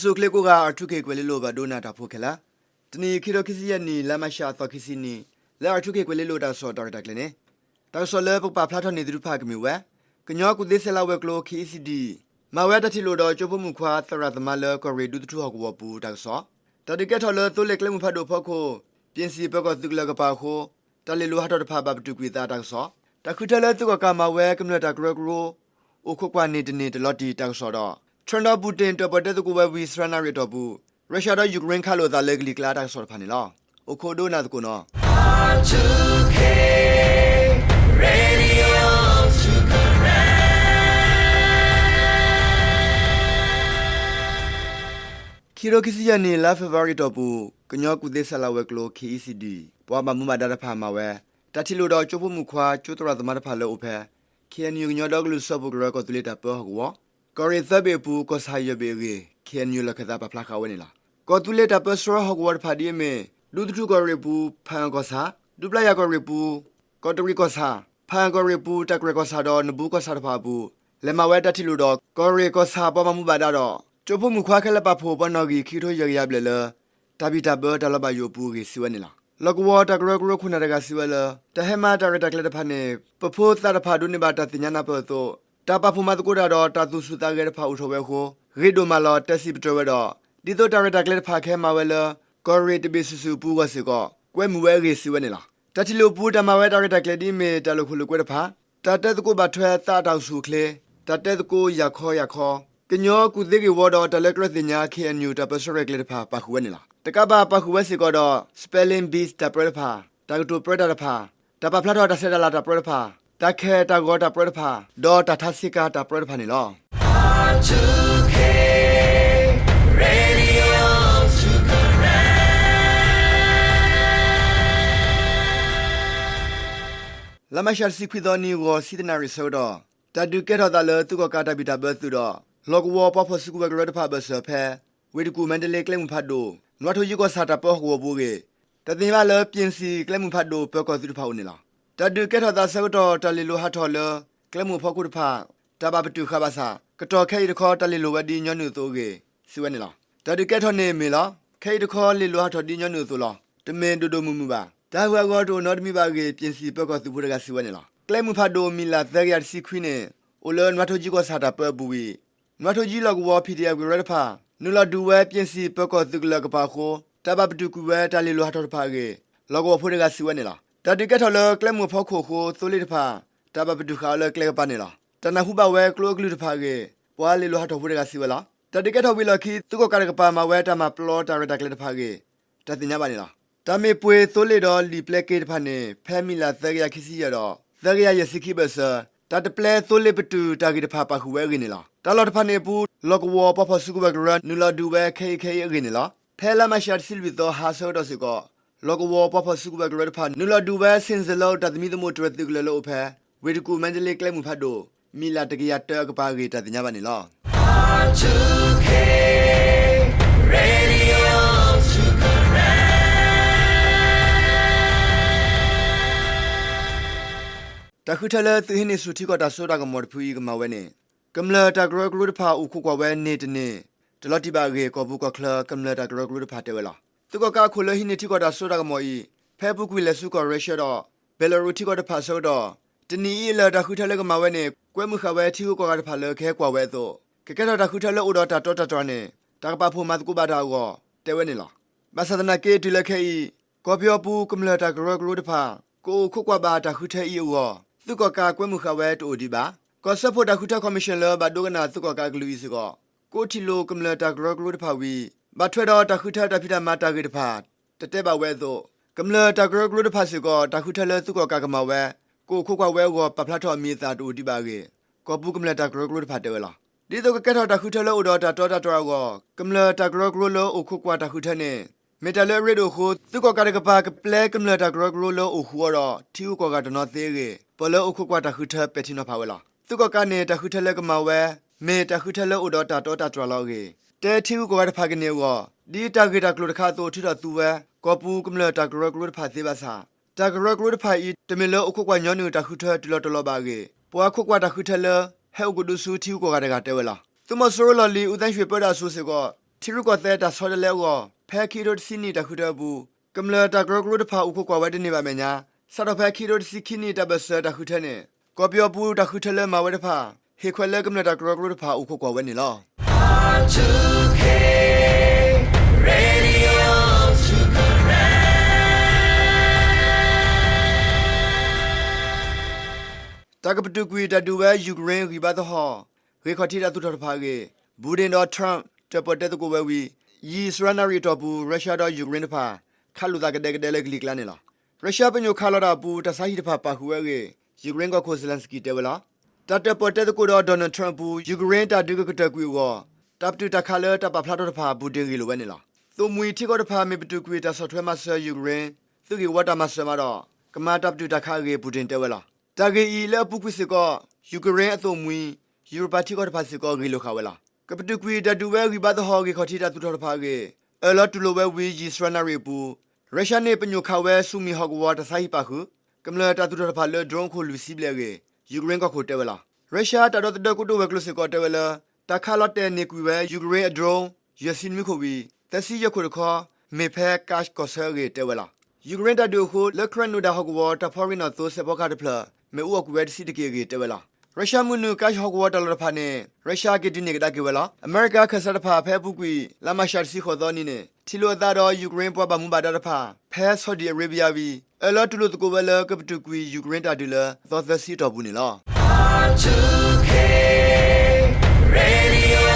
ဆုကလေကိုကအထုကေကွယ်လေလိုဘာဒိုနာတာဖိုခဲလာတနီခိရခစီယနီလာမရှာသခစီနီလာအထုကေကွယ်လေလိုတာဆောတာတက်လေနေတာဆောလေပပဖလာထနေဒုဖာကမီဝဲကညောကုသေးဆလာဝဲကလိုခီစီဒီမဝဲတတိလိုတော့ချိုဖမှုခွာသရသမလကရီဒုထူဟောကဝပူတာဆောတတိကက်ထော်လေတိုလေကလမှုဖတ်တို့ဖို့ခိုပြင်စီပကောသုကလကပါခိုတလေလိုဟာတော့တဖာဘပတုကွေတာတာဆောတခုတလေသူကကမဝဲကမ္နတာဂရဂရိုအိုခုကွာနေတနေတလော်တီတောက်ဆောတော့ ထရန်တော်ပူတင်တပတဲ့ကူဝဲဝီစရနာရတော့ဘူးရုရှားတော့ယူကရိန်းခါလို့သာလေကလီကလာတာဆောဖာနေလောအိုခိုဒိုနာတကူနော် R2K Radio to correct. ခီရိုကစီယနီလာဖေဗရီတော့ဘူးကညောကုသေးဆလာဝဲကလို KECD ပွားမမှုမဒါတဖာမှာဝဲတတိလိုတော့ကျုပ်ဖို့မှုခွာကျုပ်တော်သမတ်ဖာလို့ဖဲ KNU ညောတော့ကလူဆော့ဘဂရကတူလီတာပေါ်ဟောကော ရီသဘေပူကောဆိုင်ယဘေရီ KNU လခတာပဖလာခဝနေလားကောတူလီတာပစရဟောဝတ်ဖာဒီမေဒုဒုကောရီပူဖန်ကောစာဒုပလာယကောရီပူကောတရီကောစာဖန်ကောရီပူတက်ကရကောစာတော့နဘူးကောစာတဖာပူလေမဝဲတတိလိုတော့ကောရီကောစာပေါ်မမှုပါတော့ကျုပ်ဖို့မှုခွာခဲလက်ပါဖို့ပနော်ကြီးခီထိုးရရပြလေလတဘီတာဘတလဘယိုပူကြီးစီဝနေလားလကဝတကရကရခုနရကစီဝလတဟမတာရတကလက်တဖာနေပဖို့သတဖာဒုနေပါတတင်ညာပေါ်တော့ တပဖုမတကိုတော့တသူစုတာရဲဖာဥထောပဲခိုရေဒိုမလာတက်စီပတော်တော့ဒီတော့တာရတကလက်ဖာခဲမှာဝဲလကောရီတဘီဆူဆူပူကစီကောကွဲမူဝဲကြီးစီဝနေလားတတိလိုပူတမဝဲတာရတကလက်ဒီမေတလခုလူကွဲတဖာတတက်တကိုဘထွဲတာတောက်စုခလေတတက်တကိုရခေါ်ရခေါ်ကညောကုသေးကဝတော်တလက်ကရတင်ညာခေအန်ယူတပစရက်လက်ဖာပခုဝဲနေလားတကဘာပခုဝဲစီကောတော့ spelling bees တပရဖာတကတူပရတဖာတပဖလာတော့တဆဲတလာတပရဖာ တခဲတကောတပရဖာဒေါ်တထစီကာတပရဖာနေလော R2K Radio to correct. လမရှာစီခွီတော်နီဝစီဒနာရီဆိုတော့တဒုကဲတော်တလသူကကာတဘီတာဘသူတော့လောကဝပပစကူဘဂရတဖာဘဆဖဲဝေဒကူမန်ဒလေကလမ်ဖတ်ဒိုနွားထိုကြီးကစာတာပေါ်ဟောဘူကေတတင်ပါလပြင်းစီကလမ်ဖတ်ဒိုပကောသူတဖာဦးနေလား တဒုကဲတော်တဆကတော့တလီလိုဟာထော်လကလမ်ဖကုတဖာတဘဘတူခဘာစာကတော်ခဲရခေါ်တလီလိုဝဒီညညွတိုကေစီဝနေလားတဒုကဲထော်နေမေလားခဲရခေါ်လီလိုဟာထော်ဒီညညွဆိုလားတမင်ဒိုဒိုမူမူပါဒါဝါကောတိုနော်တမီပါကေပြင်စီပကောသူဘုရကစီဝနေလားကလမ်ဖတ်ဒိုမီလာသက်ရစီခွီနေအိုလနွားထိုကြီးကစာတာပဘူဝီနွားထိုကြီးလောက်ဝပီဒီအက်ဂရဒဖာနူလာဒူဝဲပြင်စီပကောသူကလကပါခိုတဘပတူကူဝဲတလီလိုဟာတော်ဖာကေလောကဝဖိုရကစီဝနေလား တတိကထော်လကလမ်မဖောက်ခိုခိုသိုလီတဖာတဘပတူခါလကလေပါနေလားတနဟုဘဝဲကလိုကလူတဖာကေပွာလီလိုဟာတော်ဖိုရကစီဝလားတတိကထော်ဝီလခီသူကကရကပါမဝဲတမပလောတာရတကလေတဖာကေတတင်ညာပါနေလားတမေပွေသိုလီတော်လီပလက်ကေတဖာနေဖဲမီလာသက်ရခီစီရတော့သက်ရရစီခိဘဆာတတပလဲသိုလီပတူတာဂီတဖာပါခုဝဲရင်းနေလားတလော်တဖာနေပူလောကဝပပစုကဘဂရနူလာဒူဝဲခေခေရင်းနေလားဖဲလာမရှာဆီလ်ဗီတော့ဟာဆောတော့စီကော လောကဝပပစုကဘဂရတဖာနူလာဒူဝဲစင်စလောတသမီသမုတ်တွဲတုကလလောဖဲဝေဒကူမန်ဒလေးကလဲမှုဖတ်တော့မီလာတကရတကပါရီတတညာပါနေလား R2K Radio to correct. တခုထလဲသင်းနေစုတီကတာဆိုတာကမော်ဖူီကမဝဲနေကမလာတဂရဂရုတဖာဥခုကဝဲနေတနေတလတိပါကေကဘူကခလကမလာတဂရဂရုတဖာတဲဝလာ သူကကခုလဟိနေတီကတာဆိုတာကမော်ဤဖဲပုကွေလက်စုကရရှတော့ဘယ်လရူတီကတဖာဆိုတော့တနီဤလာတခုထလဲကမဝဲနေကွဲမှုခဝဲတီဟုကကတဖာလဲခဲကွာဝဲတော့ကကဲတော့တခုထလဲဥတော်တာတော့တော်နေတကပဖို့မတ်ကူပါတာကောတဲဝဲနေလားမဆဒနာကေတူလက်ခဲဤကောပြောပူကမလာတဂရဂရုတဖာကိုခုကွာပါတခုထဲဤရောသူကကကွဲမှုခဝဲတူဒီပါကောဆပ်ဖို့တခုထကော်မရှင်လဘဒိုကနာသူကကဂလူဤစကောကိုတီလိုကမလာတဂရဂရုတဖာဝီ ဘထွဲတော့တခုထတဖိတမတာဂေတဖာတတဲပါဝဲသို့ကမလာတဂရဂရုတဖာစကောတခုထလဲသူကကကမဝဲကိုခုကွာဝဲကောပပလတ်တော်မြေသာတူဒီပါကေကောပုကမလာတဂရဂရုတဖာတဲဝဲလားဒီတော့ကဲတော့တခုထလဲဥတော်တာတော်တာတော်ကောကမလာတဂရဂရုလောအခုကွာတခုထနေမေတလရစ်တို့ခုသူကကရကပါကပလဲကမလာတဂရဂရုလောအခုရောတီဥကောကတနော်သေးကေပလောအခုကွာတခုထပက်တီနော်ဖာဝဲလားသူကကနေတခုထလဲကမဝဲမေတခုထလဲဥတော်တာတော်တာတော်လောကေ တဲတီဥကောကတဖာကနေရောဒီတာဂေတာကလိုတခါတော့ထထသူဝဲကောပူကမလာတဂရဂရုတဖာသေးပါစာတဂရဂရုတဖာဤတမီလောအခုကွာညောနူတခုထတလောတလောပါကေပွားခုကွာတခုထလဲဟဲဥကဒုစုတီဥကောကတကတဲဝဲလားသူမဆိုရလလီဥတန်းရွှေပဒါဆူစေကောတီရုကောတဲ့တာဆော်တယ်လဲကောဖဲခီရိုစီနီတခုတဘူးကမလာတာဂရဂရတဖာဥကိုကွာဝဲတနေပါမယ်ညာဆာတော့ဖဲခီရိုစီခီနီတဘဆာတခုတဲ့နေကောပြောပူတခုထလဲမှာဝဲတဖာဟေခွဲလဲကမလာတာဂရဂရတဖာဥကိုကွာဝဲနေလော R2K Radio to connect တကပတူကွေတတူပဲယူကရိန်းဝီပါတော့ဟောဝေခတိတတူတော်ဖာကေဘူဒင်တော်ထရမ်တပတဲ့ကိုပဲဝီယီစရနာရီတော်ဘူးရုရှားတော်ယူကရိန်းတဖာခါလူတာကတဲ့ကတဲ့လေကလီကလာနေလားရုရှားပညိုခါလာတာဘူးတဆိုင်တဖာပါခုဝဲကေယူကရိန်းကခိုဇလန်စကီတဲဝလားတတပတဲ့ကိုတော့ဒေါ်နယ်ထရမ်ဘူးယူကရိန်းတတူကတဲ့ကွေကော တပ်တူတခါလဲတပဖလာတော်တဖာဘူဒင်ရီလိုပဲနေလားသူမွေတီကောတဖာမေပတူကွေတဆော့ထွဲမဆာယူကရိန်းသူကဝတ်တာမဆာမတော့ကမာတပ်တူတခါကေဘူဒင်တဲဝလားတာဂေအီလဲပုကွစစ်ကယူကရိန်းအသွုံမွီယူရိုပါတီကတဖာစစ်ကဂီလိုခါဝဲလာကပတူကွီတတူဝဲဂီဘတ်ဟောဂီခတီတတူတော်ဖာဂေအလတူလိုဝဲဝီဂျီစရနာရီပူရုရှားနေပညိုခါဝဲဆူမီဟော့ဂဝါတဆိုင်ပါခုကမလာတတူတော်ဖာလဲဒရုန်းခိုလူစီဘလေဂေယူကရိန်းကခိုတဲဝဲလာရုရှားတတော်တကုတိုဝဲကလစစ်ကတဲဝဲလာ တခါလတ်တဲနေကွီဝဲယူကရိန်းအဒရုန်းယစင်မီခိုဝီတစီရခုရခမေဖဲကတ်ကောဆာဂေတဲဝဲလာယူကရိန်းတပ်တို့ကိုလက်ခရနူဒါဟော့ကဝါတဖော်ရီနော်သိုးစဘောကတဖလာမေဦးအကူဝဲစီတကေကေတဲဝဲလာရုရှားမှုနုကတ်ဟော့ကဝါတလဖာနေရုရှားကတိနေကတကေဝဲလာအမေရိကခဆတ်ဖာဖဲပုကွီလာမရှာစီခေါ်တော်နီနေတီလိုသားတော့ယူကရိန်းပွားပါမှုပါတဖာဖဲဆော်ဒီအရေဗီယာဗီအလောတူလိုတကိုဝဲလာကပတူကွီယူကရိန်းတပ်တူလာသောသစီတော်ဘူးနေလား R2K Radio.